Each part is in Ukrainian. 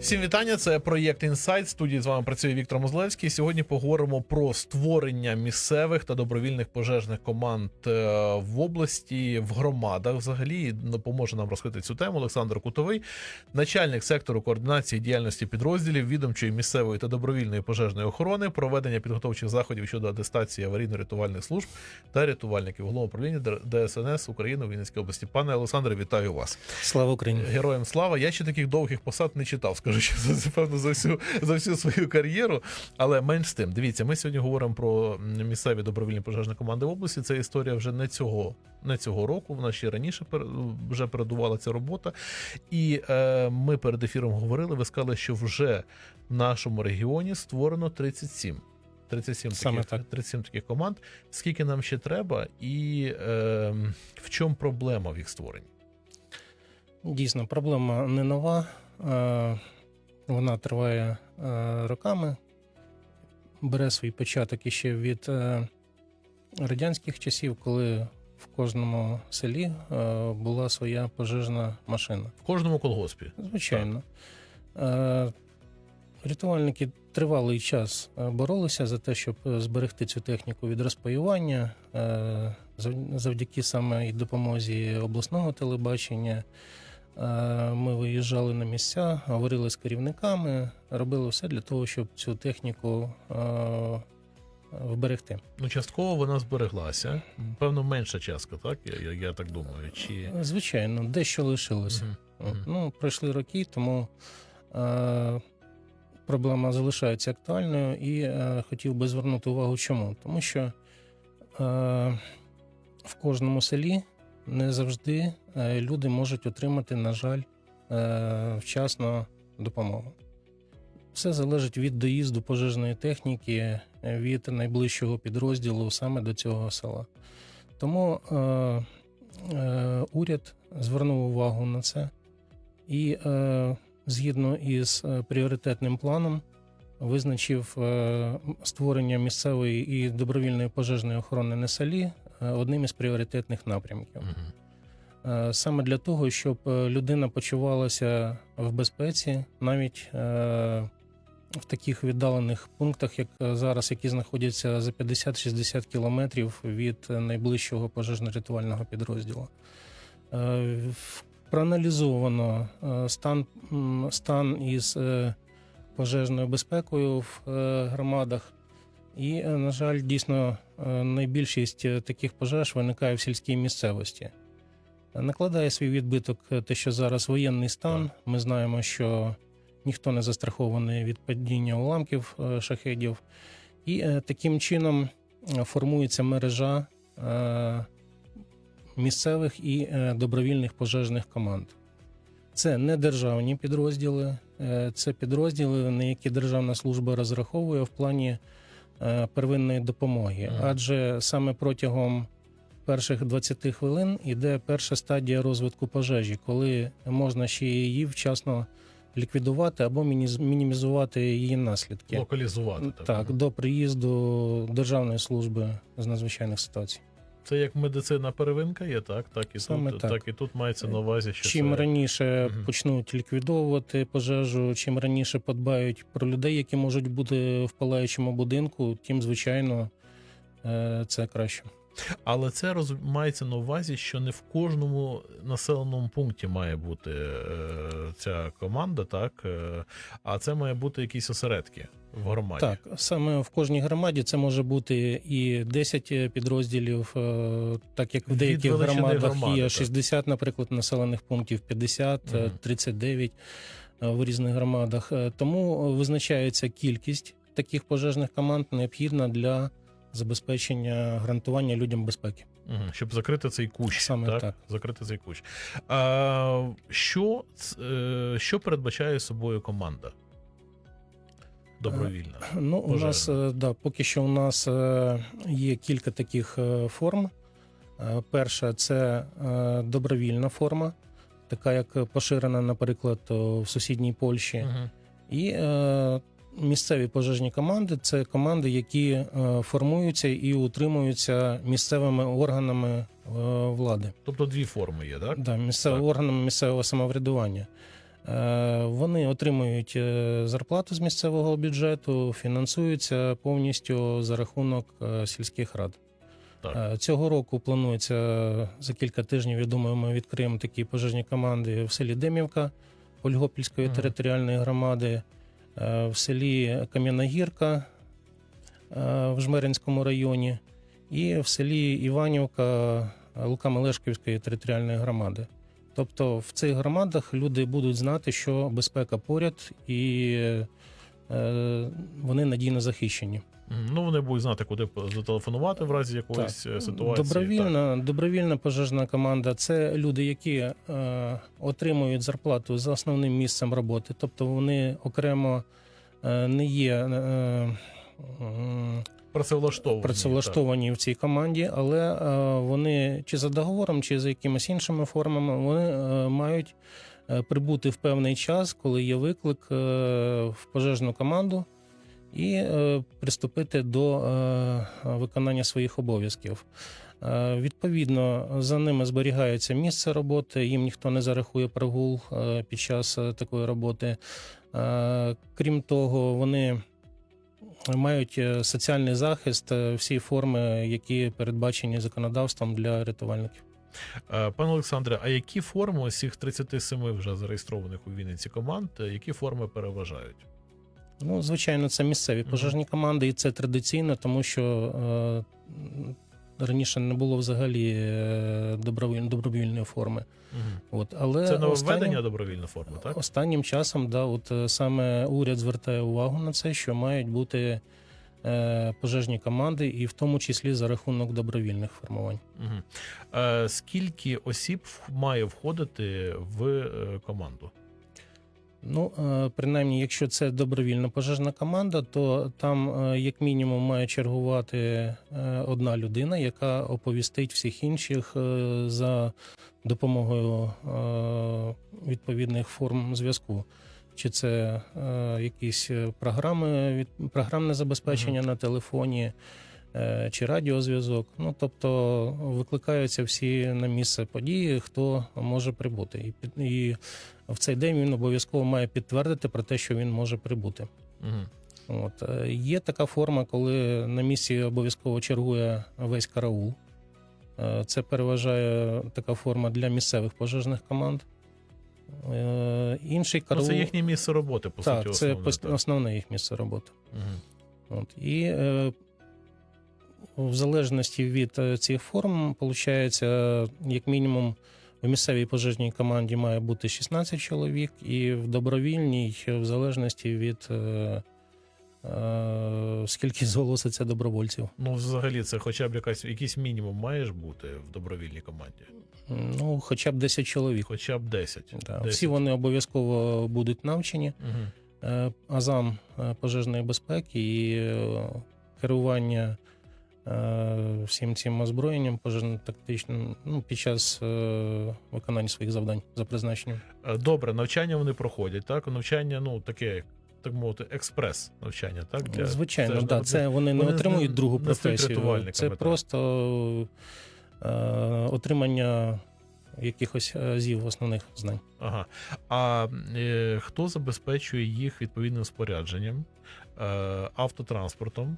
Всім вітання. Це проєкт Інсайт. Студії з вами працює Віктор Мозлевський. Сьогодні поговоримо про створення місцевих та добровільних пожежних команд е, в області, в громадах. Взагалі допоможе нам розкрити цю тему. Олександр Кутовий, начальник сектору координації діяльності підрозділів відомчої місцевої та добровільної пожежної охорони, проведення підготовчих заходів щодо атестації аварійно-рятувальних служб та рятувальників головного управління ДСНС України у Вінницькій області. Пане Олександре, вітаю вас. Слава Україні! Героям слава. Я ще таких довгих посад не читав, чесно, це, певно за всю за всю свою кар'єру. Але менш з тим, дивіться, ми сьогодні говоримо про місцеві добровільні пожежні команди в області. Це історія вже не цього. Не цього року, вона ще раніше пер- вже передувала ця робота. І е, ми перед ефіром говорили. Ви сказали, що вже в нашому регіоні створено 37. 37 Саме таких, так. 37 таких команд. Скільки нам ще треба, і е, в чому проблема в їх створенні? Дійсно, проблема не нова. Е, Вона триває е, роками, бере свій початок іще від е, радянських часів, коли в кожному селі е, була своя пожежна машина. В кожному колгоспі. Звичайно. Е, Рятувальники тривалий час боролися за те, щоб зберегти цю техніку від розпаювання завдяки саме і допомозі обласного телебачення. Е, Ми виїжджали на місця, говорили з керівниками, робили все для того, щоб цю техніку е, вберегти. Ну, частково вона збереглася. Певно, менша частка, так? Я, я, я так думаю. Чи... Звичайно, дещо лишилося. Мгм. Ну, пройшли роки, тому е, проблема залишається актуальною і е, хотів би звернути увагу чому. Тому що е, в кожному селі не завжди е, люди можуть отримати, на жаль, е, вчасно допомогу. Все залежить від доїзду пожежної техніки, е, від найближчого підрозділу саме до цього села. Тому е, е, уряд звернув увагу на це і е, згідно із пріоритетним планом визначив е, створення місцевої і добровільної пожежної охорони на селі одним із пріоритетних напрямків. Е, Саме для того, щоб е, людина почувалася в безпеці, навіть е, в таких віддалених пунктах, як е, зараз, які знаходяться за 50-60 кілометрів від е, найближчого пожежно-рятувального підрозділу. Е, Проаналізовано е, стан, стан із е, пожежною безпекою в е, громадах. І, е, на жаль, дійсно е, найбільшість е, таких пожеж виникає в сільській місцевості. Накладає свій відбиток те, що зараз воєнний стан. Ми знаємо, що ніхто не застрахований від падіння уламків шахедів, і таким чином формується мережа місцевих і добровільних пожежних команд. Це не державні підрозділи, це підрозділи, на які Державна служба розраховує в плані первинної допомоги. Адже саме протягом перших 20 хвилин іде перша стадія розвитку пожежі, коли можна ще її вчасно ліквідувати або мінімізувати її наслідки. Локалізувати. Так, до приїзду Державної служби з надзвичайних ситуацій. Це як медицина первинка є, так? Так і Саме тут, так. і тут мається на увазі, що Чим це... раніше угу. почнуть ліквідовувати пожежу, чим раніше подбають про людей, які можуть бути в палаючому будинку, тим звичайно е, це краще. Але це роз... мається на увазі, що не в кожному населеному пункті має бути е, ця команда, так? Е, а це має бути якісь осередки в громаді. Так, саме в кожній громаді це може бути і 10 підрозділів, е, так як в деяких громадах громади, є так. наприклад, населених пунктів, 50, е, Мгм. 39 е, в різних громадах. Е, Тому визначається кількість таких пожежних команд необхідна для забезпечення гарантування людям безпеки. Щоб закрити цей кущ. Саме так? так. Закрити цей кущ. А, що, е, що передбачає собою команда? Добровільна. Ну, у Пожежна. нас е, да, поки що у нас е, є кілька таких е, форм. Е, Перша це е, добровільна форма, така як поширена, наприклад, в сусідній Польщі. Угу. І е, Місцеві пожежні команди це команди, які е, формуються і утримуються місцевими органами е, влади. Тобто дві форми є, так? Да, місцевими органами місцевого самоврядування. Е, Вони отримують зарплату з місцевого бюджету, фінансуються повністю за рахунок сільських рад. Так. Цього року планується за кілька тижнів. Я думаю, ми відкриємо такі пожежні команди в селі Демівка Ольгопільської Мгм. територіальної громади, в селі Кам'яногірка е, в Жмеринському районі, і в селі Іванівка Лука-Мелешківської територіальної громади. Тобто в цих громадах люди будуть знати, що безпека поряд і е, вони надійно захищені. Ну, вони будуть знати, куди зателефонувати в разі якоїсь е, ситуації. Так. Добровільна, добровільна пожежна команда це люди, які е, отримують зарплату за основним місцем роботи. Тобто вони окремо е, не є е, м, Працевлаштовані. працевлаштовані в цій команді, але е, вони чи за договором, чи за якимись іншими формами вони е, мають е, прибути в певний час, коли є виклик е, в пожежну команду, і е, приступити до е, виконання своїх обов'язків. Е, Відповідно, за ними зберігається місце роботи, їм ніхто не зарахує прогул е, під час е, такої роботи. Е, Крім того, вони мають е, соціальний захист, е, всі форми, які передбачені законодавством для рятувальників. Пане Олександре, а які форми цих 37 вже зареєстрованих у Вінниці команд, які форми переважають? Ну, звичайно, це місцеві пожежні команди, і це традиційно, тому що е, раніше не було взагалі е, добровіль, добровільної форми. Угу. От, але Це нововведення останнім, добровільна форма, так? останнім часом, да, от е, саме уряд звертає увагу на це, що мають бути е, пожежні команди, і в тому числі за рахунок добровільних формувань. Угу. Е, скільки осіб має входити в е, команду? Ну, е, принаймні, якщо це добровільна пожежна команда, то там, е, як мінімум, має чергувати е, одна людина, яка оповістить всіх інших за допомогою відповідних форм зв'язку. Чи це якісь програми, програмне забезпечення на телефоні, чи радіозв'язок. Ну, тобто викликаються всі на місце події, хто може прибути. І, і в цей день він обов'язково має підтвердити про те, що він може прибути. Угу. От е, є така форма, коли на місці обов'язково чергує весь караул. Е, Це переважає така форма для місцевих пожежних команд. Е, Інший Ну, це їхнє місце роботи, по так, суті, це основне. пос- основне їх місце роботи. Угу. От. І е, в залежності від е, цих форм, виходить, як мінімум, в місцевій пожежній команді має бути 16 чоловік, і в добровільній, в залежності від е, е, скільки зголоситься добровольців. Ну, взагалі, це хоча б якась, якийсь мінімум маєш бути в добровільній команді. Ну, хоча б 10 чоловік. Хоча б 10. Да. 10. Всі вони обов'язково будуть навчені. Угу. Е, азам е, пожежної безпеки і е, керування е, всім цим озброєнням пожежно-тактичним ну, під час е, виконання своїх завдань за призначенням. Е, Добре, навчання вони проходять, так? Навчання, ну, таке, так мовити, експрес навчання, так? Для... Звичайно, це да, не- це вони не отримують не- другу не професію. Це так. просто е, отримання якихось азів основних знань. Ага. А е, хто забезпечує їх відповідним спорядженням, е, автотранспортом,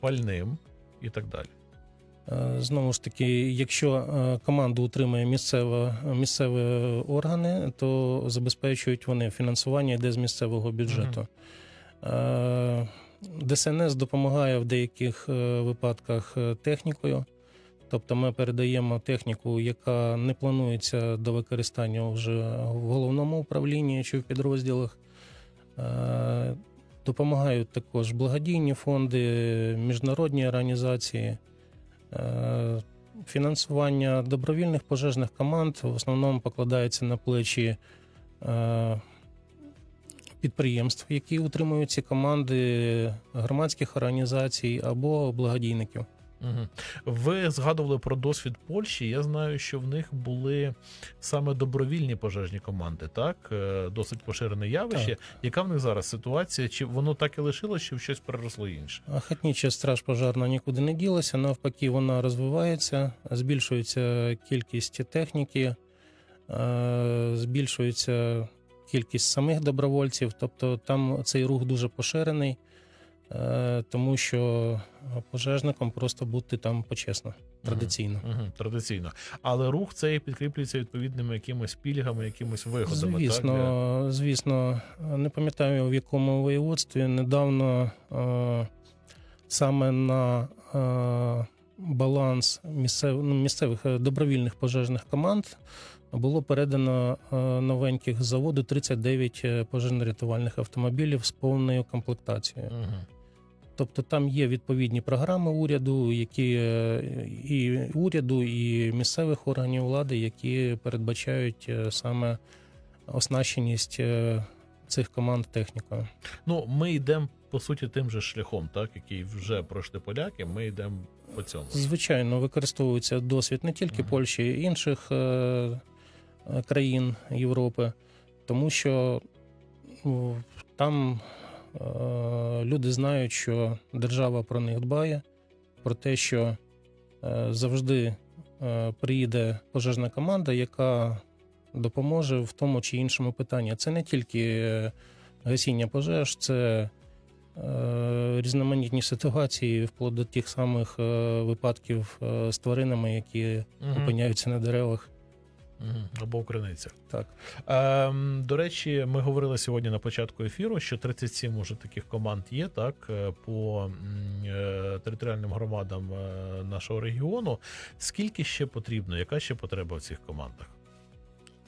пальним і так далі? Е, Знову ж таки, якщо е, команду утримує місцева, місцеві органи, то забезпечують вони фінансування йде з місцевого бюджету. Е, ДСНС допомагає в деяких випадках технікою. Тобто ми передаємо техніку, яка не планується до використання вже в головному управлінні чи в підрозділах. Допомагають також благодійні фонди, міжнародні організації. Е, Фінансування добровільних пожежних команд в основному покладається на плечі е, підприємств, які утримують ці команди, громадських організацій або благодійників. Угу. Ви згадували про досвід Польщі. Я знаю, що в них були саме добровільні пожежні команди, так? Е, Досить поширене явище. Так. Яка в них зараз ситуація? Чи воно так і лишилось, чи в щось переросло інше? Охотнича страж пожарна нікуди не ділася, навпаки, вона розвивається, збільшується кількість техніки, е, збільшується кількість самих добровольців. Тобто там цей рух дуже поширений, тому що пожежникам просто бути там почесно, традиційно. Угу, традиційно. Але рух цей підкріплюється відповідними якимись пільгами, якимись виходами. Так, для- Звісно, звісно, не пам'ятаю в якому воєводстві недавно е, саме на е, баланс ну, місцевих е, добровільних пожежних команд було передано е, новеньких з заводу 39 е, пожежно-рятувальних автомобілів з повною комплектацією. Мгм. Тобто там є відповідні програми уряду, які е, і уряду, і місцевих органів влади, які передбачають е, саме оснащеність е, цих команд технікою. Ну, ми йдемо по суті тим же шляхом, так, який вже пройшли поляки. Ми йдемо по цьому. Звичайно, використовується досвід не тільки Мгм. Польщі, і інших країн Європи, тому що там люди знають, що держава про них дбає, про те, що е, завжди е, приїде пожежна команда, яка допоможе в тому чи іншому питанні. Це не тільки е, гасіння пожеж, це е, різноманітні ситуації, вплоть до тих самих е, випадків е, з тваринами, які Мгм. опиняються на деревах. Або в криницях. Так. Ем, до речі, ми говорили сьогодні на початку ефіру, що 37 уже таких команд є, так, е, по е, територіальним громадам е, нашого регіону. Скільки ще потрібно? Яка ще потреба в цих командах?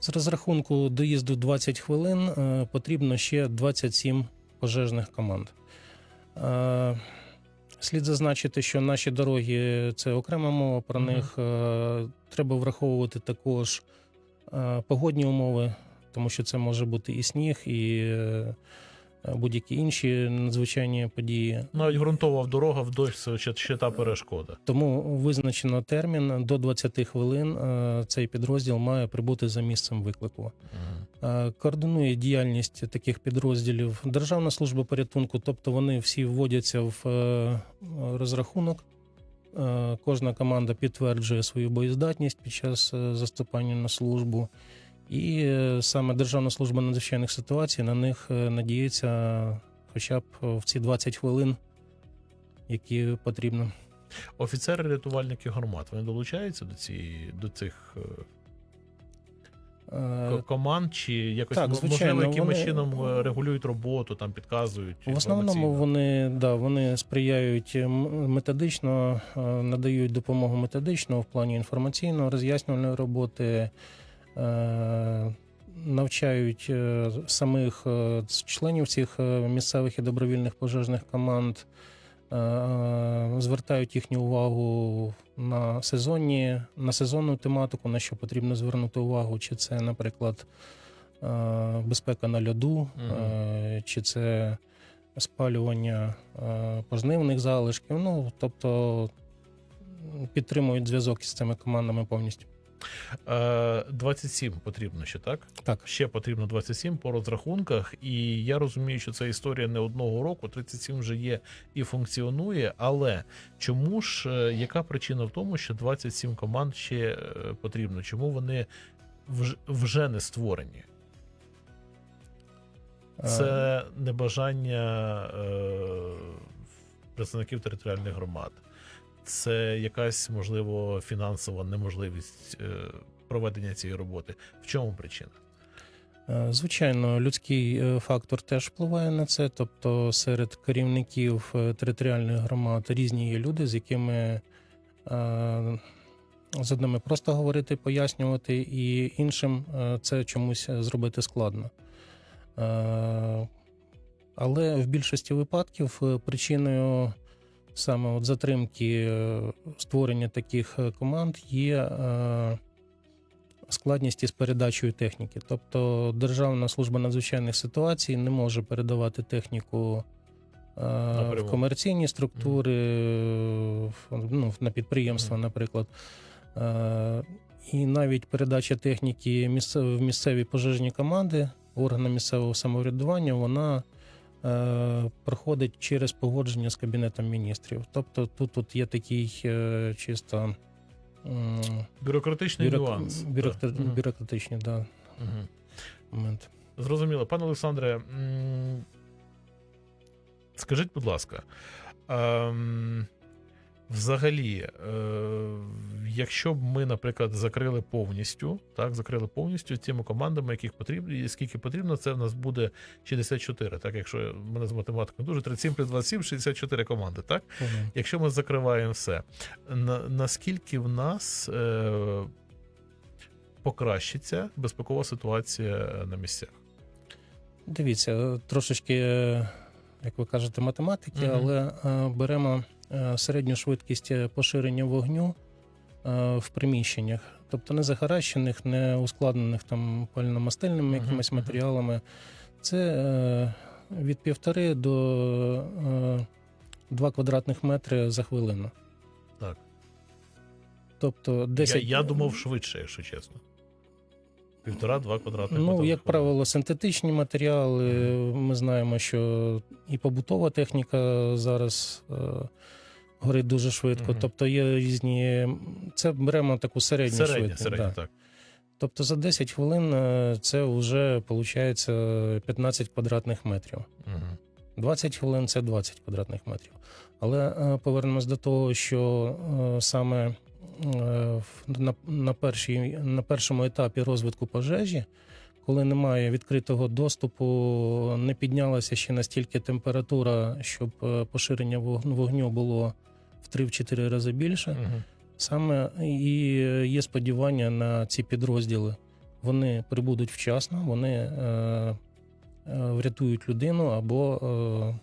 З розрахунку доїзду 20 хвилин е, потрібно ще 27 пожежних команд. Е, Слід зазначити, що наші дороги це окрема мова. Про Мгм. них е, треба враховувати також е, погодні умови, тому що це може бути і сніг, і е, будь-які інші надзвичайні події. Навіть ґрунтова дорога в дощ це ще, ще та перешкода. Тому визначено термін до 20 хвилин. е, Цей підрозділ має прибути за місцем виклику. Мгм. Е, Координує діяльність таких підрозділів Державна служба порятунку, тобто вони всі вводяться в е, розрахунок. Е, Кожна команда підтверджує свою боєздатність під час е, заступання на службу. І е, саме Державна служба надзвичайних ситуацій на них е, надіється хоча б в ці 20 хвилин, які потрібно. Офіцери рятувальники громад вони долучаються до цієї до цих е, Е, команд, чи якось так, звичайно, можливо якимось вони- чином е, регулюють роботу, там підказують. В основному вони, да, вони сприяють методично, е, надають допомогу методично в плані інформаційної роз'яснювальної роботи, е, навчають е, самих е, членів цих е, місцевих і добровільних пожежних команд, е, звертають їхню увагу на сезонні, на сезонну тематику, на що потрібно звернути увагу, чи це, наприклад, е, безпека на льоду, е, чи це спалювання е, пожнивних залишків. Ну, тобто підтримують зв'язок із цими командами повністю. Е, 27 потрібно ще, так? Так. Ще потрібно 27 по розрахунках, і я розумію, що це історія не одного року. 37 вже є і функціонує. Але чому ж е, яка причина в тому, що 27 команд ще е, потрібно? Чому вони вже не створені? Е, Це небажання е, представників територіальних громад. Це якась можливо фінансова неможливість е, проведення цієї роботи. В чому причина? Е, Звичайно, людський е, фактор теж впливає на це. Тобто, серед керівників територіальних громад різні є люди, з якими з одними просто говорити, пояснювати, і іншим це чомусь зробити складно. Але в більшості випадків причиною саме от затримки е, створення таких е, команд є. е, складність із передачею техніки. Тобто Державна служба надзвичайних ситуацій не може передавати техніку Напряму. в комерційні структури, ну, на підприємства, наприклад. І навіть передача техніки в місцеві пожежні команди органам місцевого самоврядування, вона проходить через погодження з Кабінетом міністрів. Тобто тут, тут є такий е, чисто Бюрократичний бюрок- нюанс. бюрокра- Так. Бюрократичний да, Угу. момент. Зрозуміло. Пане Олександре, скажіть, будь ласка, ем, взагалі, е, якщо б ми, наприклад, закрили повністю, так, закрили повністю тими командами, яких потрібно, і скільки потрібно, це в нас буде 64, так, якщо мене з математикою дуже 37 плюс 27, 64 команди, так? Мгм. Якщо ми закриваємо все, на, наскільки в нас е, покращиться безпекова ситуація на місцях? Дивіться, трошечки, е, як ви кажете, математики, Мгм. але е, беремо е, середню швидкість е, поширення вогню е, в приміщеннях, тобто не захаращених, не ускладнених там пальномастильними якимись матеріалами. Це е, від півтори до е, 2 квадратних метри за хвилину. Так. Тобто 10... Я, я думав швидше, якщо чесно. Півтора-два квадратних Ну, як правило, синтетичні матеріали. Ми знаємо, що і побутова техніка зараз е, горить дуже швидко. Мгм. Тобто є різні. Це беремо таку середню середня, швидкість. середня, да. так. Тобто за 10 хвилин е, це вже виходить 15 квадратних метрів. Угу. 20 хвилин це 20 квадратних метрів. Але е, повернемось до того, що е, саме на, на, першій, на першому етапі розвитку пожежі, коли немає відкритого доступу, не піднялася ще настільки температура, щоб е, поширення вог- вогню було в 3-4 рази більше. Угу. Саме і є сподівання на ці підрозділи. Вони прибудуть вчасно, вони е, е, врятують людину або е, е,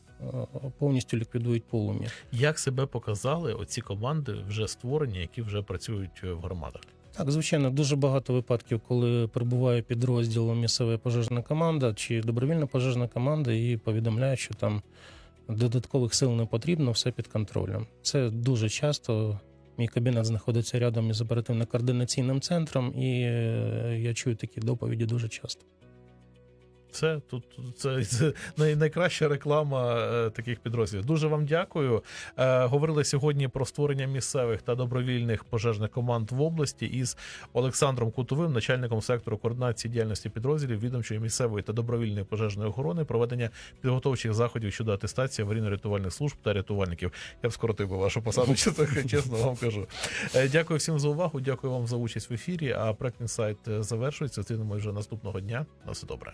повністю ліквідують полум'я. Як себе показали оці команди вже створені, які вже працюють е, в громадах? Так, звичайно, дуже багато випадків, коли прибуває підрозділ місцева пожежна команда чи добровільна пожежна команда і повідомляють, що там додаткових сил не потрібно, все під контролем. Це дуже часто. Мій кабінет знаходиться рядом із оперативно-координаційним центром, і е, я чую такі доповіді дуже часто. Це тут це, це найкраща реклама е, таких підрозділів. Дуже вам дякую. Е, говорили сьогодні про створення місцевих та добровільних пожежних команд в області із Олександром Кутовим, начальником сектору координації діяльності підрозділів відомчої місцевої та добровільної пожежної охорони, проведення підготовчих заходів щодо атестації аварійно-рятувальних служб та рятувальників. Я б скоротив би вашу посаду, чесно, вам кажу. Е, дякую всім за увагу. Дякую вам за участь в ефірі. А проект інсайт завершується. Зустрінемось вже наступного дня. На все добре.